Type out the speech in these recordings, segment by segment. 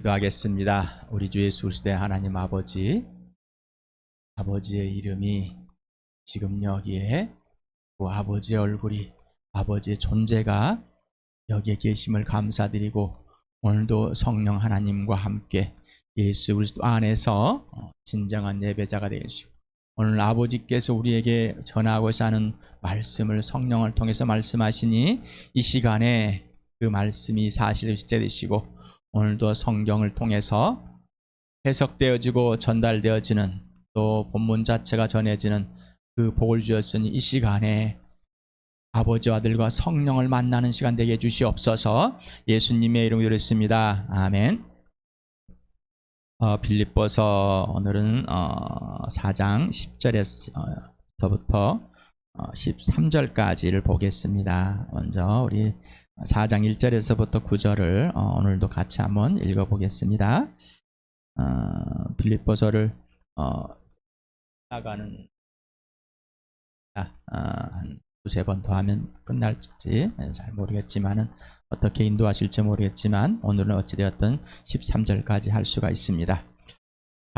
기도하겠습니다. 우리 주 예수 그리스도의 하나님 아버지, 아버지의 이름이 지금 여기에 그 아버지의 얼굴이 아버지의 존재가 여기에 계심을 감사드리고 오늘도 성령 하나님과 함께 예수 그리스도 안에서 어, 진정한 예배자가 되시고 오늘 아버지께서 우리에게 전하고자 하는 말씀을 성령을 통해서 말씀하시니 이 시간에 그 말씀이 사실을 실제 되시고 오늘도 성경을 통해서 해석되어지고 전달되어지는 또 본문 자체가 전해지는 그 복을 주었으니 이 시간에 아버지와 아들과 성령을 만나는 시간 되게 해주시옵소서 예수님의 이름으로 기도했습니다. 아멘. 어, 빌립보서 오늘은 어, 4장 10절에서부터 어, 13절까지를 보겠습니다. 먼저 우리 4장 1절에서부터 9절을 어, 오늘도 같이 한번 읽어보겠습니다. 어, 빌립보서를 어, 나가는 아, 한 두세 번 더 하면 끝날지 잘 모르겠지만은 어떻게 인도하실지 모르겠지만 오늘은 어찌되었든 13절까지 할 수가 있습니다.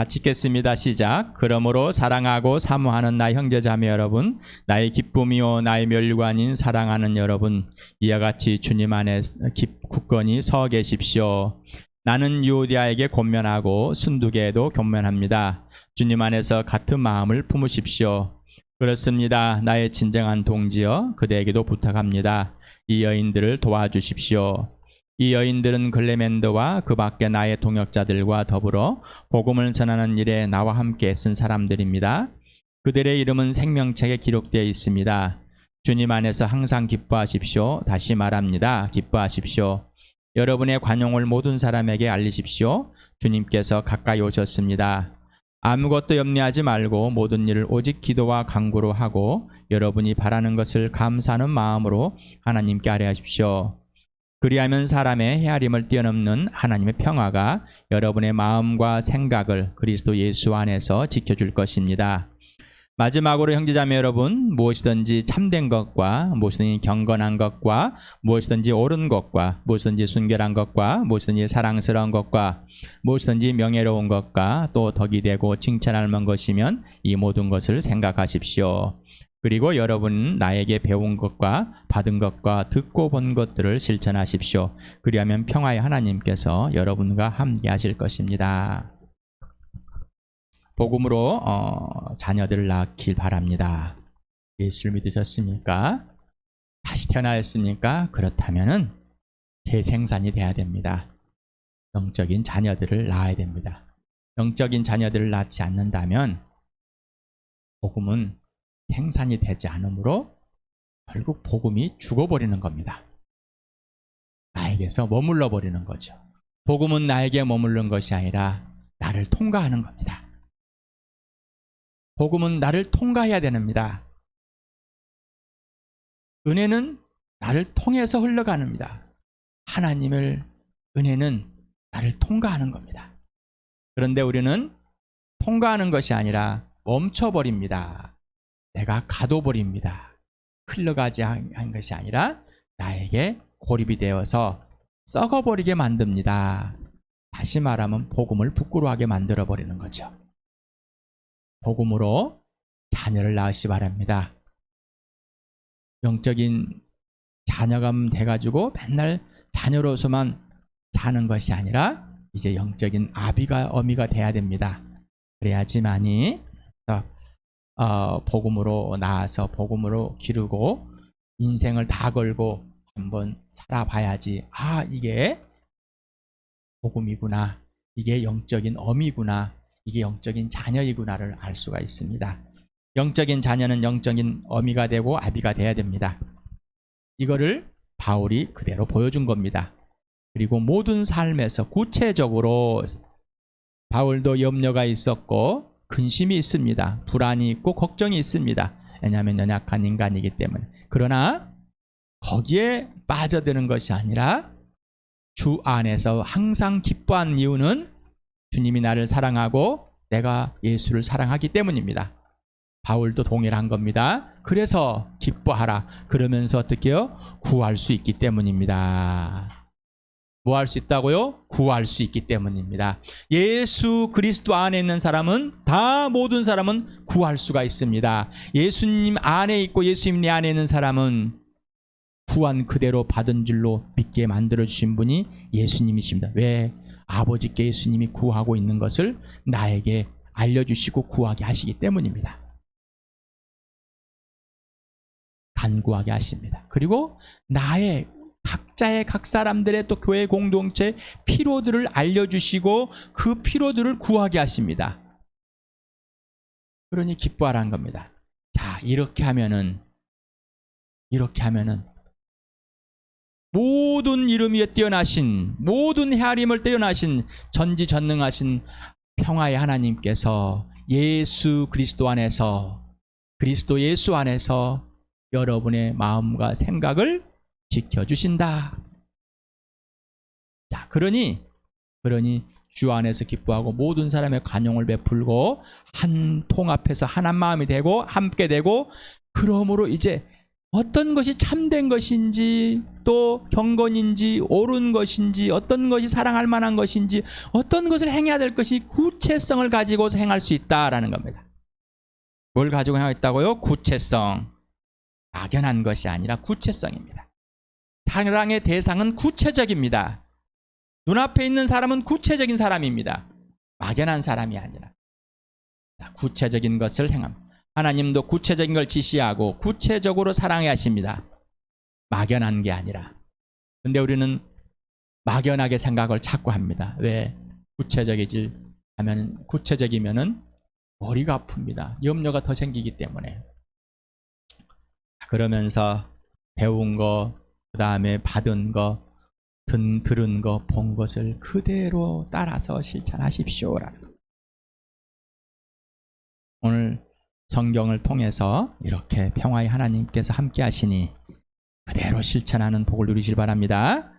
같이 읽겠습니다. 시작. 그러므로 사랑하고 사모하는 나 형제자매 여러분, 나의 기쁨이요 나의 멸관인 사랑하는 여러분, 이와 같이 주님 안에 깊- 굳건히 서 계십시오. 나는 유오디아에게 권면하고 순두개에도 권면합니다. 주님 안에서 같은 마음을 품으십시오. 그렇습니다. 나의 진정한 동지여 그대에게도 부탁합니다. 이 여인들을 도와주십시오. 이 여인들은 글레멘드와 그 밖에 나의 동역자들과 더불어 복음을 전하는 일에 나와 함께 쓴 사람들입니다. 그들의 이름은 생명책에 기록되어 있습니다. 주님 안에서 항상 기뻐하십시오. 다시 말합니다. 기뻐하십시오. 여러분의 관용을 모든 사람에게 알리십시오. 주님께서 가까이 오셨습니다. 아무것도 염려하지 말고 모든 일을 오직 기도와 간구로 하고 여러분이 바라는 것을 감사하는 마음으로 하나님께 아뢰하십시오. 그리하면 사람의 헤아림을 뛰어넘는 하나님의 평화가 여러분의 마음과 생각을 그리스도 예수 안에서 지켜줄 것입니다. 마지막으로 형제자매 여러분 무엇이든지 참된 것과 무엇이든지 경건한 것과 무엇이든지 옳은 것과 무엇이든지 순결한 것과 무엇이든지 사랑스러운 것과 무엇이든지 명예로운 것과 또 덕이 되고 칭찬할 만한 것이면 이 모든 것을 생각하십시오. 그리고 여러분 나에게 배운 것과 받은 것과 듣고 본 것들을 실천하십시오. 그리하면 평화의 하나님께서 여러분과 함께 하실 것입니다. 복음으로 어, 자녀들을 낳길 바랍니다. 예수를 믿으셨습니까? 다시 태어나였습니까? 그렇다면은 재생산이 돼야 됩니다. 영적인 자녀들을 낳아야 됩니다. 영적인 자녀들을 낳지 않는다면 복음은 생산이 되지 않으므로 결국 복음이 죽어버리는 겁니다. 나에게서 머물러 버리는 거죠. 복음은 나에게 머무른 것이 아니라 나를 통과하는 겁니다. 복음은 나를 통과해야 됩니다. 은혜는 나를 통해서 흘러가는니다. 하나님을 은혜는 나를 통과하는 겁니다. 그런데 우리는 통과하는 것이 아니라 멈춰버립니다. 내가 가둬버립니다. 흘러가지 한 것이 아니라 나에게 고립이 되어서 썩어버리게 만듭니다. 다시 말하면 복음을 부끄러워하게 만들어버리는 거죠. 복음으로 자녀를 낳으시 바랍니다. 영적인 자녀가 돼가지고 맨날 자녀로서만 사는 것이 아니라 이제 영적인 아비가 어미가 돼야 됩니다. 그래야지만이 어, 복음으로 나아서 복음으로 기르고 인생을 다 걸고 한번 살아봐야지. 아 이게 복음이구나. 이게 영적인 어미구나. 이게 영적인 자녀이구나를 알 수가 있습니다. 영적인 자녀는 영적인 어미가 되고 아비가 돼야 됩니다. 이거를 바울이 그대로 보여준 겁니다. 그리고 모든 삶에서 구체적으로 바울도 염려가 있었고 근심이 있습니다. 불안이 있고 걱정이 있습니다. 왜냐하면 연약한 인간이기 때문에. 그러나 거기에 빠져드는 것이 아니라 주 안에서 항상 기뻐한 이유는 주님이 나를 사랑하고 내가 예수를 사랑하기 때문입니다. 바울도 동일한 겁니다. 그래서 기뻐하라. 그러면서 어떻게요? 구할 수 있기 때문입니다. 뭐 할 수 있다고요? 구할 수 있기 때문입니다. 예수 그리스도 안에 있는 사람은 다 모든 사람은 구할 수가 있습니다. 예수님 안에 있고 예수님 내 안에 있는 사람은 구한 그대로 받은 줄로 믿게 만들어 주신 분이 예수님이십니다. 왜? 아버지께 예수님이 구하고 있는 것을 나에게 알려주시고 구하게 하시기 때문입니다. 간구하게 하십니다. 그리고 나의 각자의 각 사람들의 또 교회 공동체 피로들을 알려주시고 그 피로들을 구하게 하십니다. 그러니 기뻐하라는 겁니다. 자, 이렇게 하면은, 이렇게 하면은, 모든 이름 위에 뛰어나신, 모든 헤아림을 뛰어나신, 전지전능하신 평화의 하나님께서 예수 그리스도 안에서, 그리스도 예수 안에서 여러분의 마음과 생각을 지켜주신다. 자, 그러니, 그러니 주 안에서 기뻐하고 모든 사람의 관용을 베풀고 한 통합해서 하나님 마음이 되고 함께 되고 그러므로 이제 어떤 것이 참된 것인지 또 경건인지 옳은 것인지 어떤 것이 사랑할 만한 것인지 어떤 것을 행해야 될 것이 구체성을 가지고서 행할 수 있다라는 겁니다. 뭘 가지고 행하겠다고요? 구체성. 막연한 것이 아니라 구체성입니다. 사랑의 대상은 구체적입니다. 눈앞에 있는 사람은 구체적인 사람입니다. 막연한 사람이 아니라 자, 구체적인 것을 행함. 하나님도 구체적인 걸 지시하고 구체적으로 사랑해 하십니다. 막연한 게 아니라. 근데 우리는 막연하게 생각을 자꾸 합니다. 왜? 구체적이지 하면 구체적이면은 머리가 아픕니다. 염려가 더 생기기 때문에. 그러면서 배운 거, 그 다음에 받은 거, 든, 들은 거, 본 것을 그대로 따라서 실천하십시오라는 거. 오늘 성경을 통해서 이렇게 평화의 하나님께서 함께 하시니 그대로 실천하는 복을 누리실 바랍니다.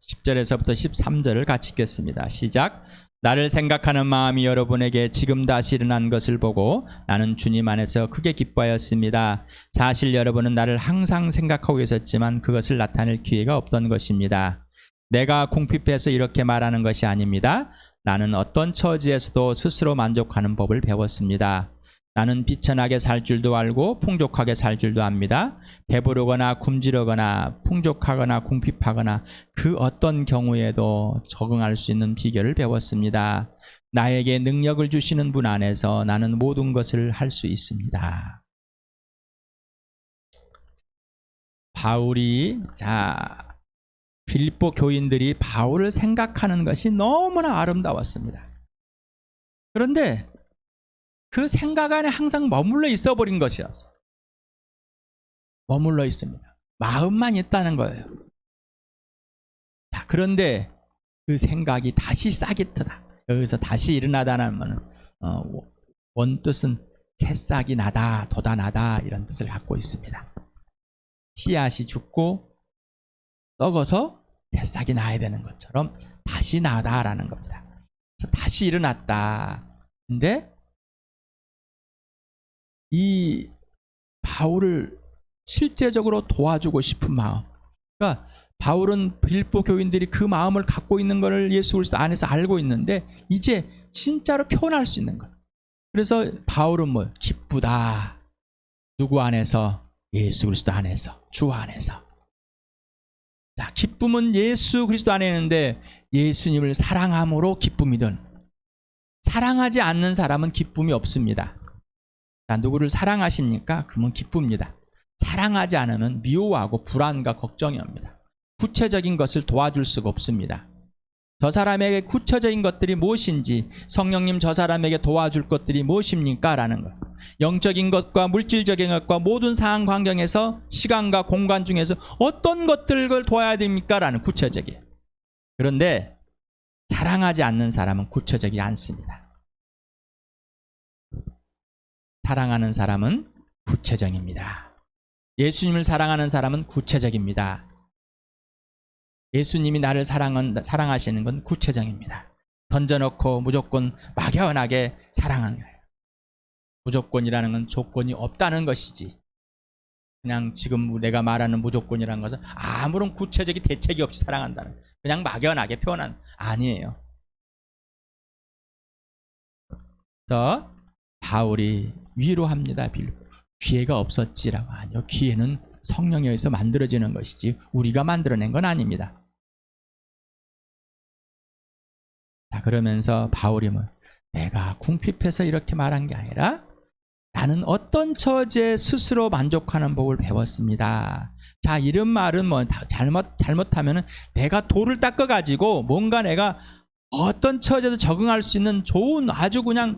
10절에서부터 13절을 같이 읽겠습니다. 시작. 나를 생각하는 마음이 여러분에게 지금 다시 일어난 것을 보고 나는 주님 안에서 크게 기뻐하였습니다. 사실 여러분은 나를 항상 생각하고 계셨지만 그것을 나타낼 기회가 없던 것입니다. 내가 궁핍해서 이렇게 말하는 것이 아닙니다. 나는 어떤 처지에서도 스스로 만족하는 법을 배웠습니다. 나는 비천하게 살 줄도 알고 풍족하게 살 줄도 압니다. 배부르거나 굶주르거나 풍족하거나 궁핍하거나 그 어떤 경우에도 적응할 수 있는 비결을 배웠습니다. 나에게 능력을 주시는 분 안에서 나는 모든 것을 할 수 있습니다. 바울이 자 빌립보 교인들이 바울을 생각하는 것이 너무나 아름다웠습니다. 그런데 그 생각 안에 항상 머물러 있어 버린 것이었어. 머물러 있습니다. 마음만 있다는 거예요. 자, 그런데 그 생각이 다시 싹이 트다. 여기서 다시 일어나다는 말은 어, 원뜻은 새싹이 나다, 돋아나다 이런 뜻을 갖고 있습니다. 씨앗이 죽고 썩어서 새싹이 나야 되는 것처럼 다시 나다라는 겁니다. 다시 일어났다. 근데 이 바울을 실제적으로 도와주고 싶은 마음. 그러니까 바울은 빌보 교인들이 그 마음을 갖고 있는 것을 예수 그리스도 안에서 알고 있는데 이제 진짜로 표현할 수 있는 것. 그래서 바울은 뭐 기쁘다. 누구 안에서? 예수 그리스도 안에서. 주 안에서. 자, 기쁨은 예수 그리스도 안에 있는데 예수님을 사랑함으로 기쁨이든 사랑하지 않는 사람은 기쁨이 없습니다. 자, 누구를 사랑하십니까? 그러면 기쁩니다. 사랑하지 않으면 미워하고 불안과 걱정이 옵니다. 구체적인 것을 도와줄 수가 없습니다. 저 사람에게 구체적인 것들이 무엇인지 성령님 저 사람에게 도와줄 것들이 무엇입니까? 라는 것. 영적인 것과 물질적인 것과 모든 상황 환경에서 시간과 공간 중에서 어떤 것들을 도와야 됩니까? 라는 구체적이에요. 그런데 사랑하지 않는 사람은 구체적이 않습니다. 사랑하는 사람은 구체적입니다. 예수님을 사랑하는 사람은 구체적입니다. 예수님이 나를 사랑한, 사랑하시는 건 구체적입니다. 던져놓고 무조건 막연하게 사랑하는 거예요. 무조건이라는 건 조건이 없다는 것이지. 그냥 지금 내가 말하는 무조건이라는 것은 아무런 구체적인 대책이 없이 사랑한다는 그냥 막연하게 표현한 아니에요. 그래서 바울이 위로 합니다. 빌 기회가 없었지라고 아니요. 기회는 성령에 의해서 만들어지는 것이지 우리가 만들어낸 건 아닙니다. 자 그러면서 바울이 뭐 내가 궁핍해서 이렇게 말한 게 아니라 나는 어떤 처지에 스스로 만족하는 법을 배웠습니다. 자, 이런 말은 뭐 다- 잘못 잘못하면은 내가 돌을 닦아 가지고 뭔가 내가 어떤 처지에도 적응할 수 있는 좋은 아주 그냥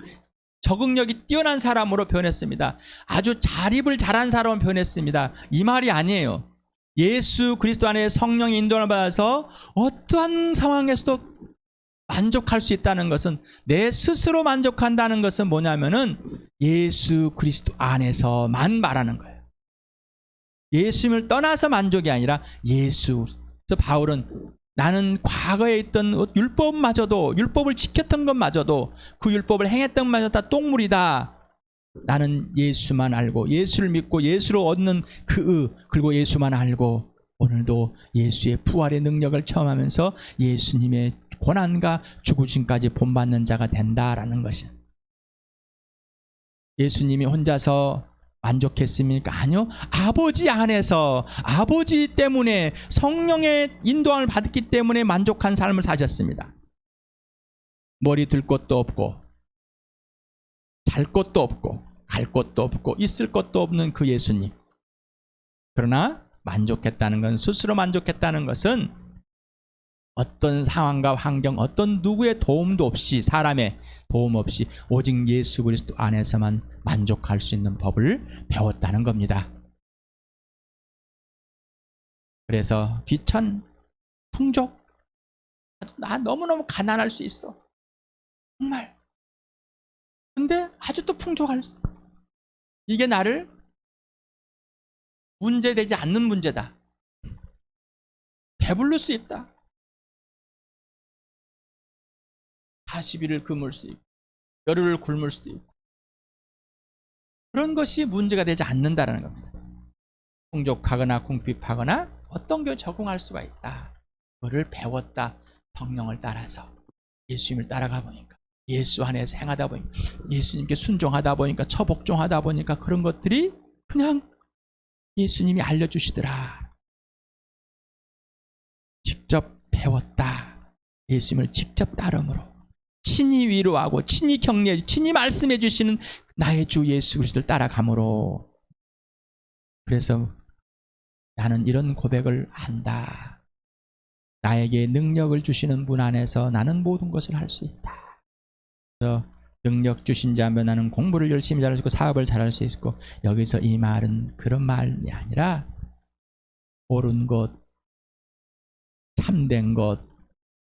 적응력이 뛰어난 사람으로 변했습니다. 아주 자립을 잘한 사람으로 변했습니다. 이 말이 아니에요. 예수 그리스도 안에 성령의 인도를 받아서 어떠한 상황에서도 만족할 수 있다는 것은 내 스스로 만족한다는 것은 뭐냐면은 예수 그리스도 안에서만 말하는 거예요. 예수님을 떠나서 만족이 아니라 예수. 그래서 바울은 나는 과거에 있던 율법마저도 율법을 지켰던 것마저도 그 율법을 행했던 것마저 다 똥물이다. 나는 예수만 알고 예수를 믿고 예수로 얻는 그 의, 그리고 예수만 알고 오늘도 예수의 부활의 능력을 체험하면서 예수님의 고난과 죽으심까지 본받는 자가 된다라는 것이 예수님이 혼자서 만족했습니까? 아니요. 아버지 안에서 아버지 때문에 성령의 인도함을 받았기 때문에 만족한 삶을 사셨습니다. 머리 들 것도 없고 잘 것도 없고 갈 것도 없고 있을 것도 없는 그 예수님. 그러나 만족했다는 건 스스로 만족했다는 것은 어떤 상황과 환경, 어떤 누구의 도움도 없이 사람의 도움 없이 오직 예수 그리스도 안에서만 만족할 수 있는 법을 배웠다는 겁니다. 그래서 귀천, 풍족, 나 너무너무 가난할 수 있어. 정말. 근데 아주 또 풍족할 수. 이게 나를 문제되지 않는 문제다. 배부를 수 있다. 40일을 금을 수 있고 열흘을 굶을 수도 있고 그런 것이 문제가 되지 않는다는 겁니다. 풍족하거나 궁핍하거나 어떤 게 적응할 수가 있다. 그거를 배웠다. 성령을 따라서 예수님을 따라가 보니까 예수 안에서 행하다 보니까 예수님께 순종하다 보니까 처복종하다 보니까 그런 것들이 그냥 예수님이 알려주시더라. 직접 배웠다. 예수님을 직접 따름으로 친히 위로하고 친히 격려해 친히 말씀해 주시는 나의 주 예수 그리스도를 따라감으로 그래서 나는 이런 고백을 한다. 나에게 능력을 주시는 분 안에서 나는 모든 것을 할 수 있다. 그래서 능력 주신 자면 나는 공부를 열심히 잘할 수 있고 사업을 잘할 수 있고 여기서 이 말은 그런 말이 아니라 옳은 것, 참된 것,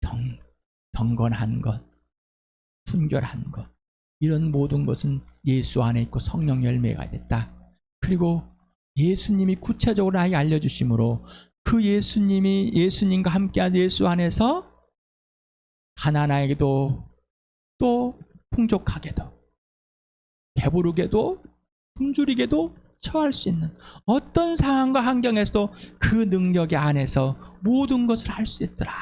경, 경건한 것, 순결한 것 이런 모든 것은 예수 안에 있고 성령 열매가 됐다. 그리고 예수님이 구체적으로 나에게 알려주심으로 그 예수님이 예수님과 함께한 예수 안에서 가난하게도 또 풍족하게도 배부르게도 굶주리게도 처할 수 있는 어떤 상황과 환경에서도 그 능력의 안에서 모든 것을 할 수 있더라.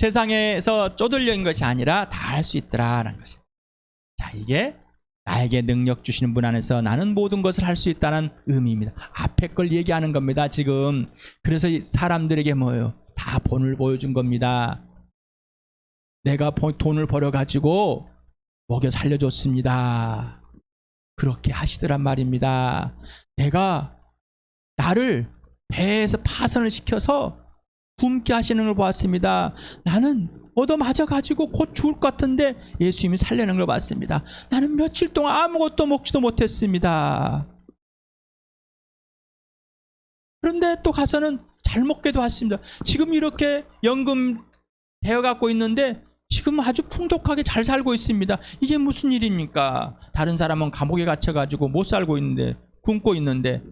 세상에서 쪼들려 있는 것이 아니라 다 할 수 있더라라는 것이. 자, 이게 나에게 능력 주시는 분 안에서 나는 모든 것을 할 수 있다는 의미입니다. 앞에 걸 얘기하는 겁니다, 지금. 그래서 이 사람들에게 뭐예요? 다 본을 보여준 겁니다. 내가 보- 돈을 벌어 가지고 먹여 살려줬습니다. 그렇게 하시더란 말입니다. 내가 나를 배에서 파선을 시켜서 굶게 하시는 걸 보았습니다. 나는 얻어맞아 가지고 곧 죽을 것 같은데 예수님이 살려는 걸 봤습니다. 나는 며칠 동안 아무것도 먹지도 못했습니다. 그런데 또 가서는 잘 먹게도 했습니다. 지금 이렇게 연금 되어 갖고 있는데 지금 아주 풍족하게 잘 살고 있습니다. 이게 무슨 일입니까? 다른 사람은 감옥에 갇혀 가지고 못 살고 있는데 굶고 있는데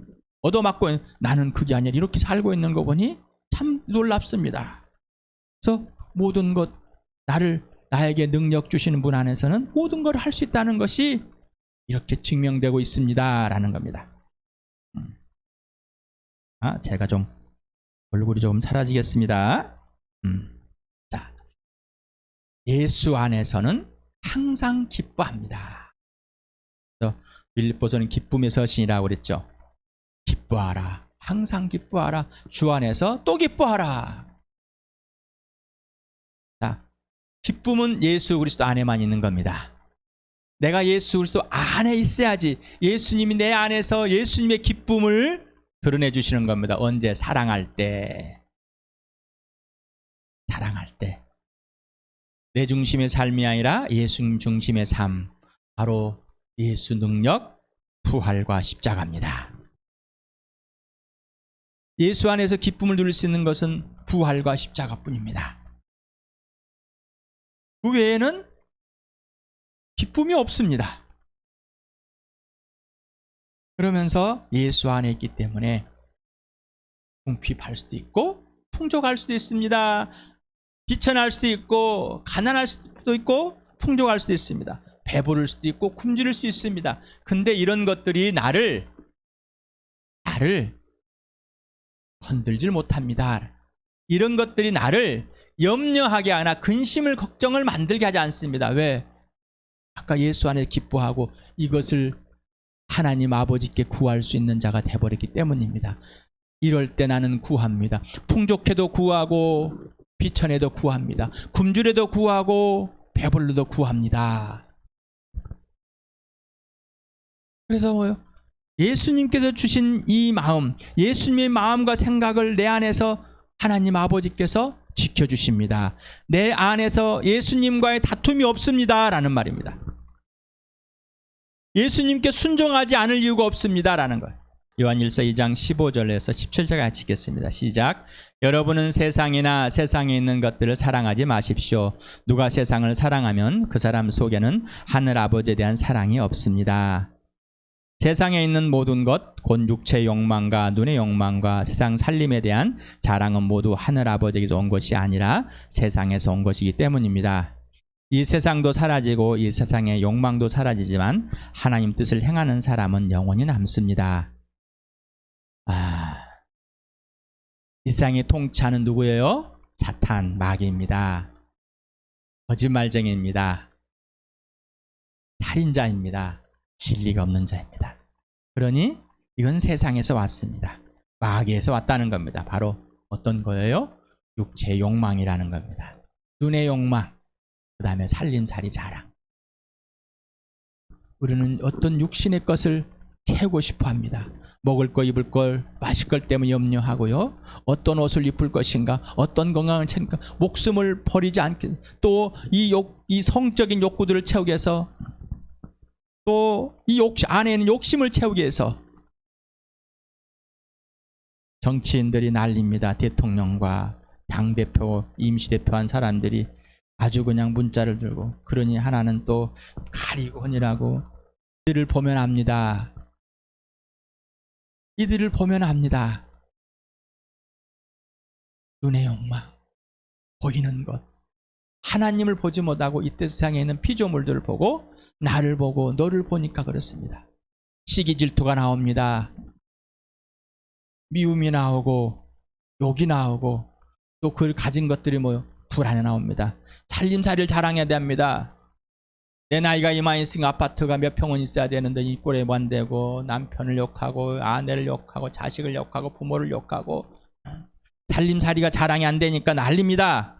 얻어맞고 나는 그게 아니라 이렇게 살고 있는 거 보니 참 놀랍습니다. 그래서 모든 것 나를 나에게 능력 주시는 분 안에서는 모든 걸 할 수 있다는 것이 이렇게 증명되고 있습니다라는 겁니다. 음. 아, 제가 좀 얼굴이 조금 사라지겠습니다. 음. 자, 예수 안에서는 항상 기뻐합니다. 빌립보서는 기쁨의 서신이라고 그랬죠. 기뻐하라. 항상 기뻐하라. 주 안에서 또 기뻐하라. 자, 기쁨은 예수 그리스도 안에만 있는 겁니다. 내가 예수 그리스도 안에 있어야지 예수님이 내 안에서 예수님의 기쁨을 드러내 주시는 겁니다. 언제 사랑할 때. 사랑할 때. 내 중심의 삶이 아니라 예수 중심의 삶. 바로 예수 능력, 부활과 십자가입니다. 예수 안에서 기쁨을 누릴 수 있는 것은 부활과 십자가뿐입니다. 그 외에는 기쁨이 없습니다. 그러면서 예수 안에 있기 때문에 궁핍할 수도 있고 풍족할 수도 있습니다. 비천할 수도 있고 가난할 수도 있고 풍족할 수도 있습니다. 배부를 수도 있고 굶주릴 수 있습니다. 근데 이런 것들이 나를 나를 건들질 못합니다. 이런 것들이 나를 염려하게 하나 근심을 걱정을 만들게 하지 않습니다. 왜? 아까 예수 안에 기뻐하고 이것을 하나님 아버지께 구할 수 있는 자가 되어버렸기 때문입니다. 이럴 때 나는 구합니다. 풍족해도 구하고 비천해도 구합니다. 굶주려도 구하고 배불러도 구합니다. 그래서 뭐요? 예수님께서 주신 이 마음, 예수님의 마음과 생각을 내 안에서 하나님 아버지께서 지켜주십니다. 내 안에서 예수님과의 다툼이 없습니다. 라는 말입니다. 예수님께 순종하지 않을 이유가 없습니다. 라는 거예요. 요한 1서 2장 15절에서 17절 같이 읽겠습니다. 시작. 여러분은 세상이나 세상에 있는 것들을 사랑하지 마십시오. 누가 세상을 사랑하면 그 사람 속에는 하늘 아버지에 대한 사랑이 없습니다. 세상에 있는 모든 것, 곧 육체 욕망과 눈의 욕망과 세상 살림에 대한 자랑은 모두 하늘 아버지에게서 온 것이 아니라 세상에서 온 것이기 때문입니다. 이 세상도 사라지고 이 세상의 욕망도 사라지지만 하나님 뜻을 행하는 사람은 영원히 남습니다. 아, 이 세상의 통치하는 누구예요? 사탄, 마귀입니다. 거짓말쟁이입니다. 살인자입니다. 진리가 없는 자입니다. 그러니 이건 세상에서 왔습니다. 마귀에서 왔다는 겁니다. 바로 어떤 거예요? 육체 욕망이라는 겁니다. 눈의 욕망, 그 다음에 살림살이 자랑. 우리는 어떤 육신의 것을 채우고 싶어 합니다. 먹을 거, 입을 걸, 마실 걸 때문에 염려하고요. 어떤 옷을 입을 것인가, 어떤 건강을 챙겨, 목숨을 버리지 않게, 또 이 욕, 이 성적인 욕구들을 채우기 위해서 또이욕 안에 있는 욕심을 채우기 위해서 정치인들이 난립니다. 대통령과 당대표, 임시대표 한 사람들이 아주 그냥 문자를 들고 그러니 하나는 또 가리고 헌이라고 이들을 보면 압니다. 이들을 보면 압니다. 눈의 욕망, 보이는 것. 하나님을 보지 못하고 이때 세상에 있는 피조물들을 보고 나를 보고 너를 보니까 그렇습니다. 시기 질투가 나옵니다. 미움이 나오고 욕이 나오고 또 그걸 가진 것들이 뭐요? 불안해 나옵니다. 살림살이를 자랑해야 됩니다. 내 나이가 이만 있으면 아파트가 몇 평은 있어야 되는데 이 꼴에 만되고 남편을 욕하고 아내를 욕하고 자식을 욕하고 부모를 욕하고 살림살이가 자랑이 안 되니까 난립니다.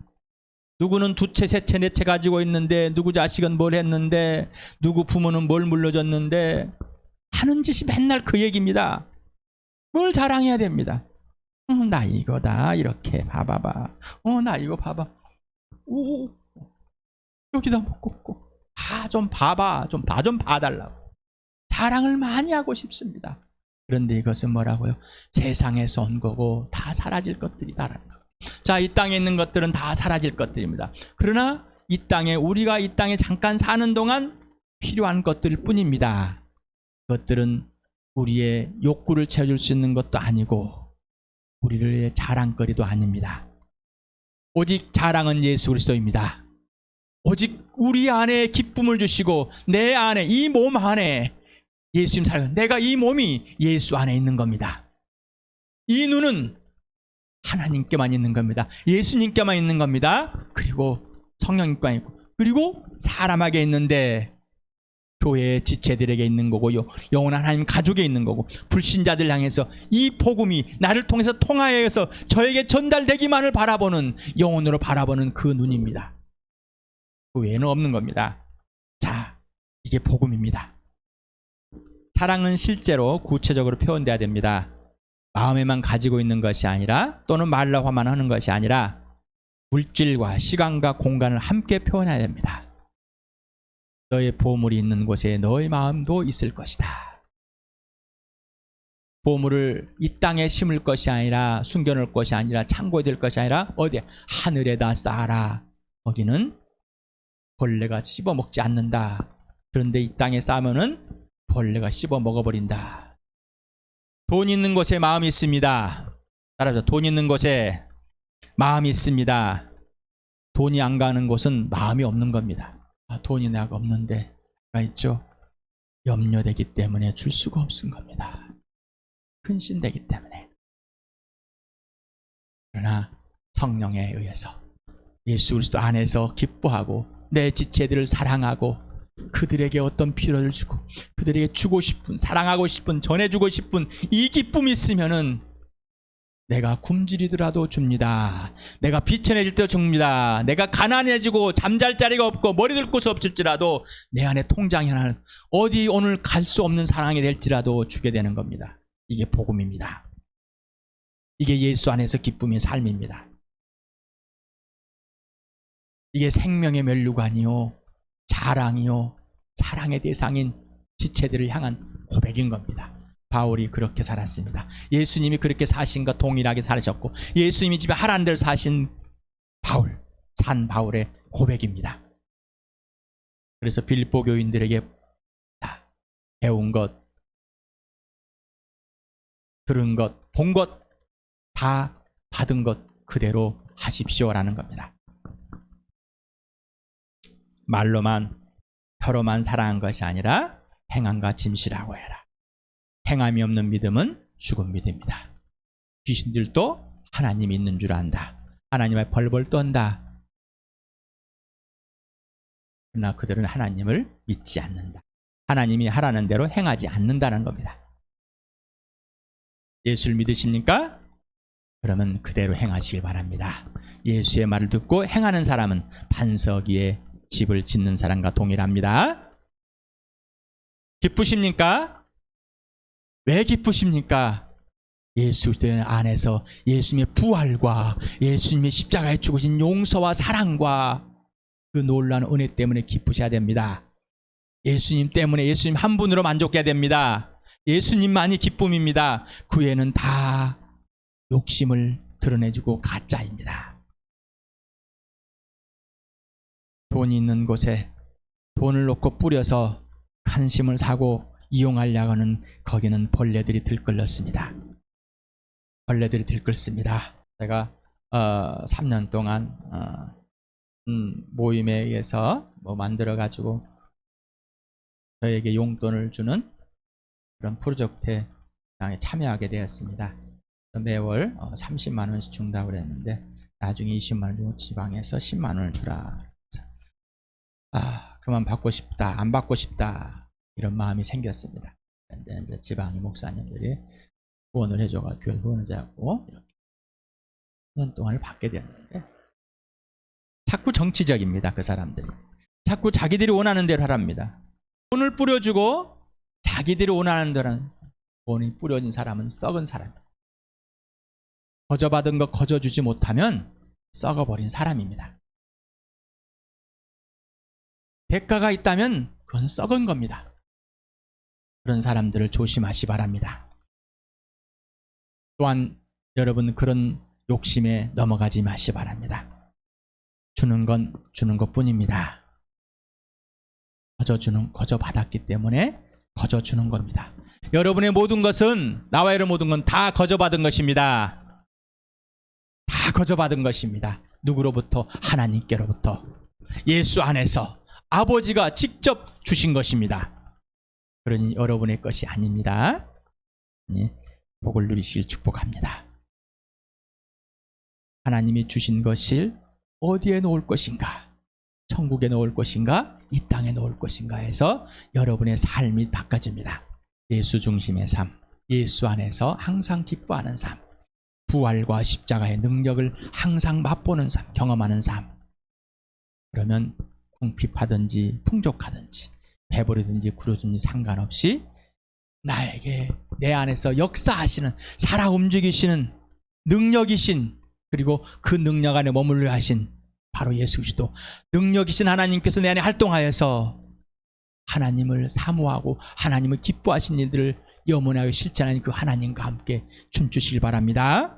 누구는 두 채, 세 채, 네 채 가지고 있는데 누구 자식은 뭘 했는데 누구 부모는 뭘 물려줬는데 하는 짓이 맨날 그 얘기입니다. 뭘 자랑해야 됩니다. 음, 나 이거다 이렇게 봐봐봐. 어 나 이거 봐봐. 오 여기다 먹고 다좀 봐봐 좀 봐 좀 봐달라고 자랑을 많이 하고 싶습니다. 그런데 이것은 뭐라고요? 세상에서 온 거고 다 사라질 것들이다라는 거. 자, 이 땅에 있는 것들은 다 사라질 것들입니다. 그러나 이 땅에 우리가 이 땅에 잠깐 사는 동안 필요한 것들 뿐입니다. 그것들은 우리의 욕구를 채워줄 수 있는 것도 아니고 우리를 자랑거리도 아닙니다. 오직 자랑은 예수 그리스도입니다. 오직 우리 안에 기쁨을 주시고 내 안에 이 몸 안에 예수님 살아 내가 이 몸이 예수 안에 있는 겁니다. 이 눈은 하나님께만 있는 겁니다. 예수님께만 있는 겁니다. 그리고 성령님께만 있고 그리고 사람에게 있는데 교회의 지체들에게 있는 거고요. 영원한 하나님 가족에 있는 거고 불신자들 향해서 이 복음이 나를 통해서 통하여서 저에게 전달되기만을 바라보는 영혼으로 바라보는 그 눈입니다. 그 외에는 없는 겁니다. 자, 이게 복음입니다. 사랑은 실제로 구체적으로 표현돼야 됩니다. 마음에만 가지고 있는 것이 아니라 또는 말로 화만 하는 것이 아니라 물질과 시간과 공간을 함께 표현해야 됩니다. 너의 보물이 있는 곳에 너의 마음도 있을 것이다. 보물을 이 땅에 심을 것이 아니라 숨겨놓을 것이 아니라 창고에 될 것이 아니라 어디 하늘에다 쌓아라. 거기는 벌레가 씹어 먹지 않는다. 그런데 이 땅에 쌓으면은 벌레가 씹어 먹어버린다. 돈 있는 곳에 마음이 있습니다. 따라서 돈 있는 곳에 마음이 있습니다. 돈이 안 가는 곳은 마음이 없는 겁니다. 아, 돈이 내가 없는데 가 있죠. 염려되기 때문에 줄 수가 없은 겁니다. 근신되기 때문에. 그러나 성령에 의해서 예수 그리스도 안에서 기뻐하고 내 지체들을 사랑하고 그들에게 어떤 필요를 주고 그들에게 주고 싶은 사랑하고 싶은 전해주고 싶은 이 기쁨이 있으면은 내가 굶주리더라도 줍니다. 내가 비천해질 때 줍니다. 내가 가난해지고 잠잘 자리가 없고 머리 들 곳이 없을지라도 내 안에 통장이 하나 어디 오늘 갈 수 없는 사랑이 될지라도 주게 되는 겁니다. 이게 복음입니다. 이게 예수 안에서 기쁨의 삶입니다. 이게 생명의 멸류관이요, 자랑이요, 사랑의 대상인 지체들을 향한 고백인 겁니다. 바울이 그렇게 살았습니다. 예수님이 그렇게 사신과 동일하게 살으셨고 예수님이 집에 하라는 대로 사신 바울, 산 바울의 고백입니다. 그래서 빌보 교인들에게 다 배운 것, 들은 것, 본 것, 다 받은 것 그대로 하십시오라는 겁니다. 말로만, 혀로만 사랑한 것이 아니라 행함과 짐시라고 해라. 행함이 없는 믿음은 죽은 믿음이다. 귀신들도 하나님이 있는 줄 안다. 하나님을 벌벌 떤다. 그러나 그들은 하나님을 믿지 않는다. 하나님이 하라는 대로 행하지 않는다는 겁니다. 예수를 믿으십니까? 그러면 그대로 행하시길 바랍니다. 예수의 말을 듣고 행하는 사람은 반석 위에 집을 짓는 사람과 동일합니다. 기쁘십니까? 왜 기쁘십니까? 예수 안에서 예수님의 부활과 예수님의 십자가에 죽으신 용서와 사랑과 그 놀라운 은혜 때문에 기쁘셔야 됩니다. 예수님 때문에 예수님 한 분으로 만족해야 됩니다. 예수님만이 기쁨입니다. 그 외에는 다 욕심을 드러내주고 가짜입니다. 돈이 있는 곳에 돈을 놓고 뿌려서 관심을 사고 이용하려고 하는 거기는 벌레들이 들끓렸습니다. 벌레들이 들끓습니다. 제가 어, 3년 동안 어, 음, 모임에 의해서 뭐 만들어 가지고 저에게 용돈을 주는 그런 프로젝트에 참여하게 되었습니다. 매월 어, 30만 원씩 준다고 그랬는데 나중에 20만 원 주고 지방에서 10만 원을 주라. 아 그만 받고 싶다, 안 받고 싶다 이런 마음이 생겼습니다. 근데 이제 지방의 목사님들이 후원을 해줘가 교회 후원을 하고 이렇게 1년 동안을 받게 되었는데 자꾸 정치적입니다. 그 사람들이 자꾸 자기들이 원하는 대로 하랍니다. 돈을 뿌려주고 자기들이 원하는 대로 돈이 뿌려진 사람은 썩은 사람입니다. 거저받은 거 거저주지 못하면 썩어버린 사람입니다. 대가가 있다면 그건 썩은 겁니다. 그런 사람들을 조심하시 바랍니다. 또한 여러분 그런 욕심에 넘어가지 마시 바랍니다. 주는 건 주는 것 뿐입니다. 거저 주는, 거저 받았기 때문에 거저 주는 겁니다. 여러분의 모든 것은, 나와 여러분 모든 건 다 거저 받은 것입니다. 다 거저 받은 것입니다. 누구로부터? 하나님께로부터. 예수 안에서 아버지가 직접 주신 것입니다. 그러니 여러분의 것이 아닙니다. 예, 복을 누리시길 축복합니다. 하나님이 주신 것을 어디에 놓을 것인가? 천국에 놓을 것인가? 이 땅에 놓을 것인가 해서 여러분의 삶이 바꿔집니다. 예수 중심의 삶, 예수 안에서 항상 기뻐하는 삶, 부활과 십자가의 능력을 항상 맛보는 삶, 경험하는 삶. 그러면 궁핍하든지 풍족하든지 배부르든지 구르든지 상관없이 나에게 내 안에서 역사하시는 살아 움직이시는 능력이신 그리고 그 능력 안에 머물러 하신 바로 예수 그리스도 능력이신 하나님께서 내 안에 활동하여서 하나님을 사모하고 하나님을 기뻐하신 일들을 염원하여 실천하는 그 하나님과 함께 춤추시길 바랍니다.